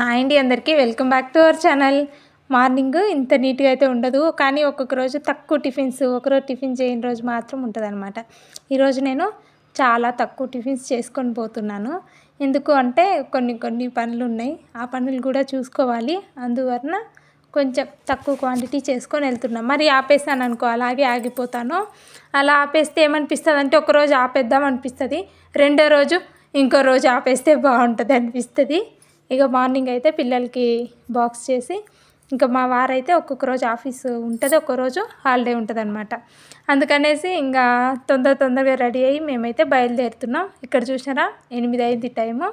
Hi అండి అందరికీ. Welcome back to our channel. Morning ఇంత నీట్గా అయితే ఉండదు. కానీ ఒక్కొక్క రోజు తక్కువ టిఫిన్స్ ఒకరోజు టిఫిన్ చేయని రోజు మాత్రం ఉంటుంది అనమాట ఈరోజు నేను చాలా తక్కువ టిఫిన్స్ చేసుకొని పోతున్నాను. ఎందుకు అంటే కొన్ని కొన్ని పనులు ఉన్నాయి. ఆ పనులు కూడా చూసుకోవాలి. అందువలన కొంచెం తక్కువ క్వాంటిటీ చేసుకొని వెళ్తున్నాం. మరి ఆపేసాను అనుకో అలాగే ఆగిపోతాను. అలా ఆపేస్తే ఏమనిపిస్తుంది అంటే ఒకరోజు ఆపేద్దాం అనిపిస్తుంది. రెండో రోజు ఇంకో రోజు ఆపేస్తే బాగుంటుంది అనిపిస్తుంది. ఇక మార్నింగ్ అయితే పిల్లలకి బాక్స్ చేసి ఇంకా మా వారైతే ఒక్కొక్క రోజు ఆఫీస్ ఉంటుంది ఒక్క రోజు హాలిడే ఉంటుంది అనమాట అందుకనేసి ఇంకా తొందర తొందరగా రెడీ అయ్యి మేమైతే బయలుదేరుతున్నాం. ఇక్కడ చూసారా ఎనిమిది అయింది టైము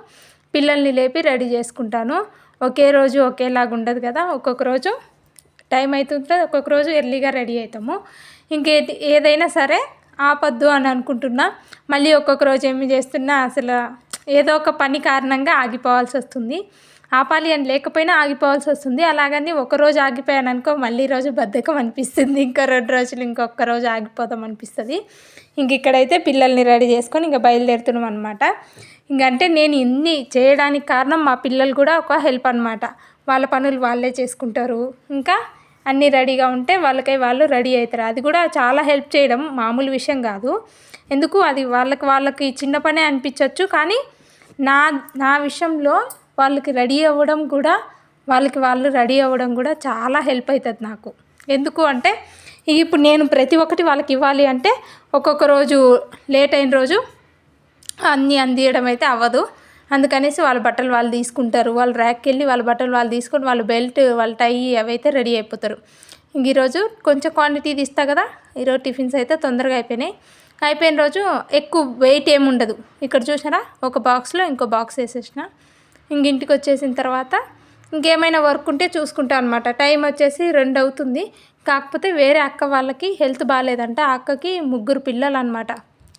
పిల్లల్ని లేపి రెడీ చేసుకుంటాను. ఒకే రోజు ఒకేలాగా ఉండదు కదా ఒక్కొక్క రోజు టైం అవుతుంటుంది ఒక్కొక్క రోజు ఎర్లీగా రెడీ అవుతాము. ఇంకే ఏదైనా సరే ఆపద్దు అని అనుకుంటున్నా. మళ్ళీ ఒక్కొక్క రోజు ఏమి చేస్తున్నా అసలు ఏదో ఒక పని కారణంగా ఆగిపోవాల్సి వస్తుంది. ఆపాలి అని లేకపోయినా ఆగిపోవాల్సి వస్తుంది. అలాగని ఒకరోజు ఆగిపోయాను అనుకో మళ్ళీ రోజు బద్ధకం అనిపిస్తుంది. ఇంకా రెండు రోజులు ఇంకొక రోజు ఆగిపోదాం అనిపిస్తుంది. ఇంక ఇక్కడైతే పిల్లల్ని రెడీ చేసుకొని ఇంకా బయలుదేరుతున్నాం అనమాట ఇంకంటే నేను ఇన్ని చేయడానికి కారణం మా పిల్లలు కూడా ఒక హెల్ప్ అనమాట వాళ్ళ పనులు వాళ్ళే చేసుకుంటారు. ఇంకా అన్నీ రెడీగా ఉంటే వాళ్ళకై వాళ్ళు రెడీ అవుతారు. అది కూడా చాలా హెల్ప్ చేయడం మామూలు విషయం కాదు. ఎందుకు? అది వాళ్ళకి వాళ్ళకి చిన్న పనే అనిపించవచ్చు కానీ నా నా విషయంలో వాళ్ళకి రెడీ అవ్వడం కూడా వాళ్ళకి వాళ్ళు రెడీ అవ్వడం కూడా చాలా హెల్ప్ అవుతుంది నాకు. ఎందుకు అంటే ఇప్పుడు నేను ప్రతి ఒక్కటి వాళ్ళకి ఇవ్వాలి అంటే ఒక్కొక్క రోజు లేట్ అయిన రోజు అన్నీ అందియడం అయితే అవ్వదు. అందుకనేసి వాళ్ళ బట్టలు వాళ్ళు తీసుకుంటారు. వాళ్ళు ర్యాక్కి వెళ్ళి వాళ్ళ బట్టలు వాళ్ళు తీసుకొని వాళ్ళ బెల్ట్ వాళ్ళ టై అవైతే రెడీ అయిపోతారు. ఇంక ఈరోజు కొంచెం క్వాంటిటీ తీస్తా కదా ఈరోజు టిఫిన్స్ అయితే తొందరగా అయిపోయినాయి. అయిపోయిన రోజు ఎక్కువ వెయిట్ ఏమి ఉండదు. ఇక్కడ చూసారా? ఒక బాక్స్లో ఇంకో బాక్స్ వేసేసిన. ఇంక ఇంటికి వచ్చేసిన తర్వాత ఇంకేమైనా వర్క్ ఉంటే చూసుకుంటా అనమాట టైం వచ్చేసి రెండు అవుతుంది. కాకపోతే వేరే అక్క వాళ్ళకి హెల్త్ బాగాలేదంట ఆ అక్కకి ముగ్గురు పిల్లలు అనమాట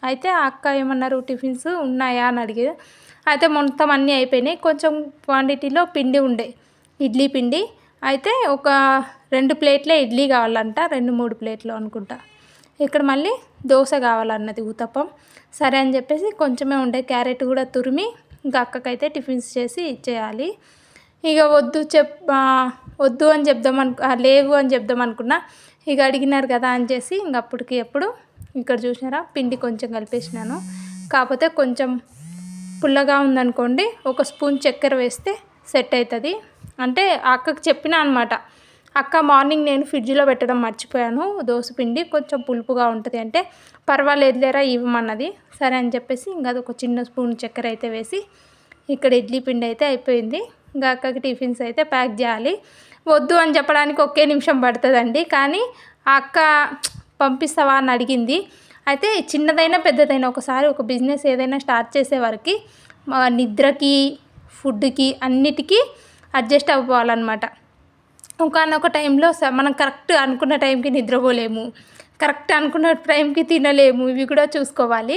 అయితే ఆ అక్క ఏమన్నారు? టిఫిన్స్ ఉన్నాయా? అని అడిగేది అయితే మొత్తం అన్నీ అయిపోయినాయి. కొంచెం క్వాంటిటీలో పిండి ఉండే. ఇడ్లీ పిండి. అయితే ఒక రెండు ప్లేట్లే ఇడ్లీ కావాలంట రెండు మూడు ప్లేట్లు అనుకుంటా. ఇక్కడ మళ్ళీ దోశ కావాలన్నది ఊతప్పం. సరే అని చెప్పేసి కొంచెమే ఉండే క్యారెట్ కూడా తురిమి ఇంకా అక్కకైతే టిఫిన్స్ చేసి ఇచ్చేయాలి. ఇక వద్దు చెప్ వద్దు అని చెప్దాం అనుకు లేవు అని చెప్దాం అనుకున్నా ఇక అడిగినారు కదా అని చేసి ఇంక అప్పటికి ఎప్పుడు ఇక్కడ చూసినారా పిండి కొంచెం కలిపేసినాను. కాకపోతే కొంచెం పుల్లగా ఉందనుకోండి ఒక స్పూన్ చక్కెర వేస్తే సెట్ అవుతుంది. అంటే అక్కకి చెప్పిన అనమాట అక్క మార్నింగ్ నేను ఫ్రిడ్జ్లో పెట్టడం మర్చిపోయాను. దోశ పిండి కొంచెం పులుపుగా ఉంటుంది అంటే పర్వాలేదు లేరా ఇవ్వమన్నది. సరే అని చెప్పేసి ఇంకా అది ఒక చిన్న స్పూన్ చక్కెర అయితే వేసి ఇక్కడ ఇడ్లీ పిండి అయితే అయిపోయింది. ఇంకా అక్కకి టిఫిన్స్ అయితే ప్యాక్ చేయాలి. వద్దు అని చెప్పడానికి ఒకే నిమిషం పడుతుందండి. కానీ ఆ అక్క పంపిస్తావా అని అడిగింది. అయితే చిన్నదైనా పెద్దదైనా ఒకసారి ఒక బిజినెస్ ఏదైనా స్టార్ట్ చేసే వరకు నిద్రకి ఫుడ్కి అన్నిటికీ అడ్జస్ట్ అవ్వాలన్నమాట. ఒకనొక టైంలో మనం కరెక్ట్ అనుకున్న టైంకి నిద్రపోలేము. కరెక్ట్ అనుకున్న టైంకి తినలేము. ఇవి కూడా చూసుకోవాలి.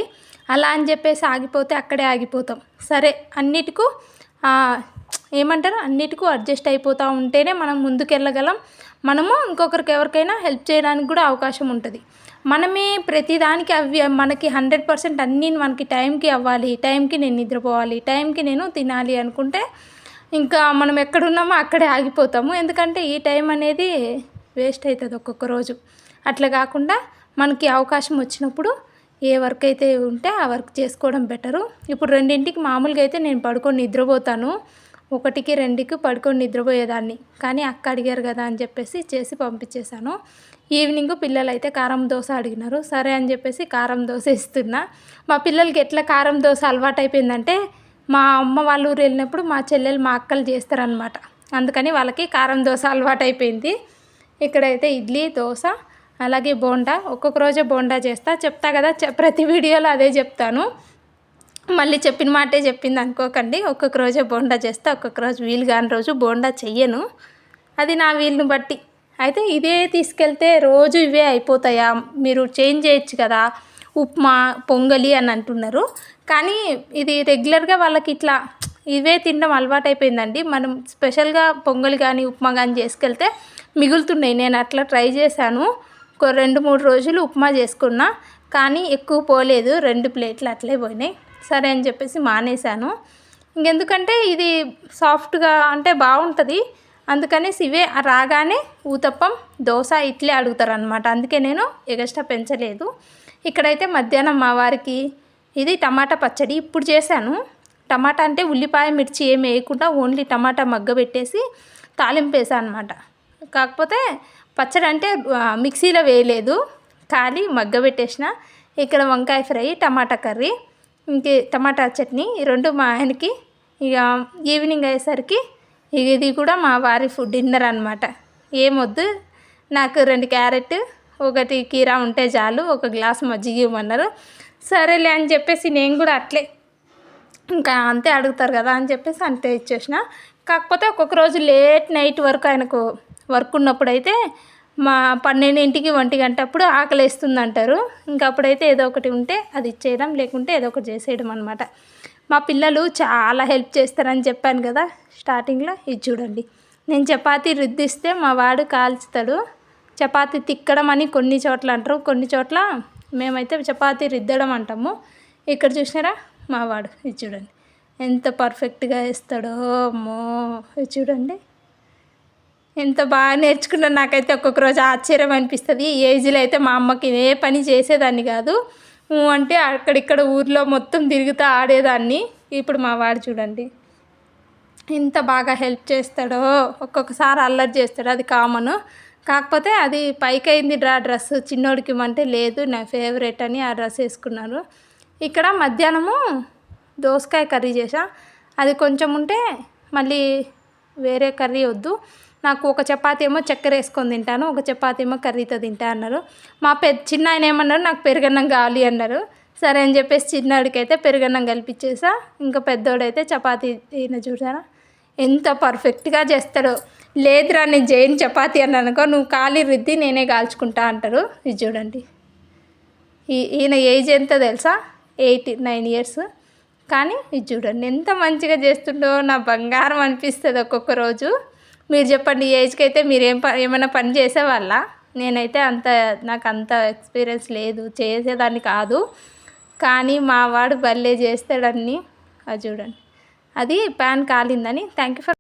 అలా అని చెప్పేసి ఆగిపోతే అక్కడే ఆగిపోతాం. సరే అన్నిటికూ ఏమంటారు? అన్నిటికూ అడ్జస్ట్ అయిపోతూ ఉంటేనే మనం ముందుకెళ్ళగలం. మనము ఇంకొకరికి ఎవరికైనా హెల్ప్ చేయడానికి కూడా అవకాశం ఉంటుంది. మనమే ప్రతిదానికి అవి మనకి హండ్రెడ్ పర్సెంట్ అన్నీ మనకి టైంకి అవ్వాలి. టైంకి నేను నిద్రపోవాలి. టైంకి నేను తినాలి అనుకుంటే ఇంకా మనం ఎక్కడున్నామో అక్కడే ఆగిపోతాము. ఎందుకంటే ఈ టైం అనేది వేస్ట్ అవుతుంది ఒక్కొక్క రోజు. అట్లా కాకుండా మనకి అవకాశం వచ్చినప్పుడు ఏ వర్క్ అయితే ఉంటే ఆ వర్క్ చేసుకోవడం బెటరు. ఇప్పుడు రెండింటికి మామూలుగా అయితే నేను పడుకొని నిద్రపోతాను. ఒకటికి రెండుకి పడుకొని నిద్రపోయేదాన్ని. కానీ అక్క అడిగారు కదా అని చెప్పేసి చేసి పంపించేశాను. ఈవినింగ్ పిల్లలు అయితే కారం దోశ అడిగినారు. సరే అని చెప్పేసి కారం దోశ ఇస్తున్నా. మా పిల్లలకి ఎట్లా కారం దోశ అలవాటు అయిపోయిందంటే మా అమ్మ వాళ్ళ ఊరు వెళ్ళినప్పుడు మా చెల్లెలు మా అక్కలు చేస్తారనమాట అందుకని వాళ్ళకి కారం దోశ అలవాటు అయిపోయింది ఇక్కడైతే ఇడ్లీ దోశ అలాగే బోండా. ఒక్కొక్క రోజే బోండా చేస్తా. చెప్తా కదా ప్రతి వీడియోలో అదే చెప్తాను. మళ్ళీ చెప్పిన మాటే చెప్పింది అనుకోకండి. ఒక్కొక్క రోజే బోండా చేస్తా. ఒక్కొక్క రోజు వీలు కాని రోజు బోండా చెయ్యను. అది నా వీలుని బట్టి. అయితే ఇదే తీసుకెళ్తే రోజు ఇవే అయిపోతాయా? మీరు చేంజ్ చేయొచ్చు కదా. ఉప్మా పొంగలి అని అంటున్నారు. కానీ ఇది రెగ్యులర్గా వాళ్ళకి ఇట్లా ఇవే తినడం అలవాటైపోయిందండి. మనం స్పెషల్గా పొంగల్ కానీ ఉప్మా కానీ చేసుకెళ్తే మిగులుతున్నాయి. నేను అట్లా ట్రై చేశాను. ఒక రెండు మూడు రోజులు ఉప్మా చేసుకున్నా. కానీ ఎక్కువ పోలేదు. రెండు ప్లేట్లు అట్లే పోయినాయి. సరే అని చెప్పేసి మానేశాను. ఇంకెందుకంటే ఇది సాఫ్ట్గా అంటే బాగుంటుంది. అందుకనేసి ఇవే రాగానే ఊతప్పం దోశ ఇడ్లీ అడుగుతారు అనమాట అందుకే నేను ఎగస్ట్రా పెంచలేదు. ఇక్కడైతే మధ్యాహ్నం మా వారికి ఇది టమాటా పచ్చడి ఇప్పుడు చేశాను. టమాటా అంటే ఉల్లిపాయ మిర్చి ఏమి వేయకుండా ఓన్లీ టమాటా మగ్గ పెట్టేసి తాలింపు వేసాను అనమాట కాకపోతే పచ్చడి అంటే మిక్సీలో వేయలేదు. ఖాళీ మగ్గ పెట్టేసిన. ఇక్కడ వంకాయ ఫ్రై టమాటా కర్రీ ఇంకే టమాటా చట్నీ ఈ రెండు మా ఆయనకి. ఇక ఈవినింగ్ అయ్యేసరికి ఇది కూడా మా వారి ఫుడ్ డిన్నర్ అనమాట ఏమొద్దు నాకు రెండు క్యారెట్ ఒకటి కీరా ఉంటే చాలు ఒక గ్లాస్ మజ్జిగ ఇవ్వమన్నారు. సరేలే అని చెప్పేసి నేను కూడా అట్లే ఇంకా అంతే అడుగుతారు కదా అని చెప్పేసి అంతే ఇచ్చేసిన. కాకపోతే ఒక్కొక్క రోజు లేట్ నైట్ వరకు ఆయనకు వర్క్ ఉన్నప్పుడు అయితే మా పన్నెండింటికి ఒంటి గంట అప్పుడు ఆకలి వేస్తుంది అంటారు ఇంకా అప్పుడైతే ఏదో ఒకటి ఉంటే అది ఇచ్చేయడం లేకుంటే ఏదో ఒకటి చేసేయడం అనమాట మా పిల్లలు చాలా హెల్ప్ చేస్తారని చెప్పాను కదా స్టార్టింగ్లో. ఇది చూడండి. నేను చపాతీ రుద్దిస్తే మా వాడు కాల్చుతాడు. చపాతీ తిక్కడం అని కొన్ని చోట్ల అంటారు. కొన్ని చోట్ల మేమైతే చపాతీ రిద్దడం అంటాము. ఇక్కడ చూసినారా? మావాడు ఇది చూడండి. ఎంత పర్ఫెక్ట్గా వేస్తాడో అమ్మో ఇది చూడండి. ఎంత బాగా నేర్చుకున్నా నాకైతే ఒక్కొక్క రోజు ఆశ్చర్యం అనిపిస్తుంది. ఈ ఏజ్లో అయితే మా అమ్మకి ఏ పని చేసేదాన్ని కాదు. అంటే అక్కడిక్కడ ఊర్లో మొత్తం తిరుగుతూ ఆడేదాన్ని. ఇప్పుడు మా వాడు చూడండి. ఎంత బాగా హెల్ప్ చేస్తాడో. ఒక్కొక్కసారి అల్లరి చేస్తాడు. అది కామను. కాకపోతే అది పైకి అయింది డ్రా డ్రెస్ చిన్నోడికి ఇవ్వమంటే లేదు నా ఫేవరెట్ అని ఆ డ్రెస్ వేసుకున్నారు. ఇక్కడ మధ్యాహ్నము దోసకాయ కర్రీ చేసా అది కొంచెం ఉంటే మళ్ళీ వేరే కర్రీ వద్దు. నాకు ఒక చపాతి ఏమో చక్కెర వేసుకొని తింటాను ఒక చపాతి ఏమో కర్రీతో తింటా అన్నారు. మా పె చిన్న ఆయన ఏమన్నారు నాకు పెరుగన్నం కావాలి అన్నారు. సరే అని చెప్పేసి చిన్నోడికి అయితే పెరుగన్నం కల్పించేసా ఇంకా పెద్దోడైతే చపాతీ తిన చూసారా ఎంత పర్ఫెక్ట్గా చేస్తాడో. లేదురా నేను జైన్ చపాతి అని అనుకో నువ్వు ఖాళీ రుద్ది నేనే కాల్చుకుంటా అంటారు. ఇది చూడండి. ఈ ఈయన ఏజ్ ఎంత తెలుసా? Eight nine years. కానీ ఇది చూడండి ఎంత మంచిగా చేస్తుండో నా బంగారం అనిపిస్తుంది ఒక్కొక్క రోజు. మీరు చెప్పండి ఏజ్కి అయితే మీరు ఏం ప ఏమైనా పని చేసేవాళ్ళ? నేనైతే అంత నాకు అంత ఎక్స్పీరియన్స్ లేదు. చేసేదాన్ని కాదు. కానీ మా వాడు భలే చేస్తాడన్నీ. అది చూడండి. అది ప్యాన్ కాలిందని. Thank you for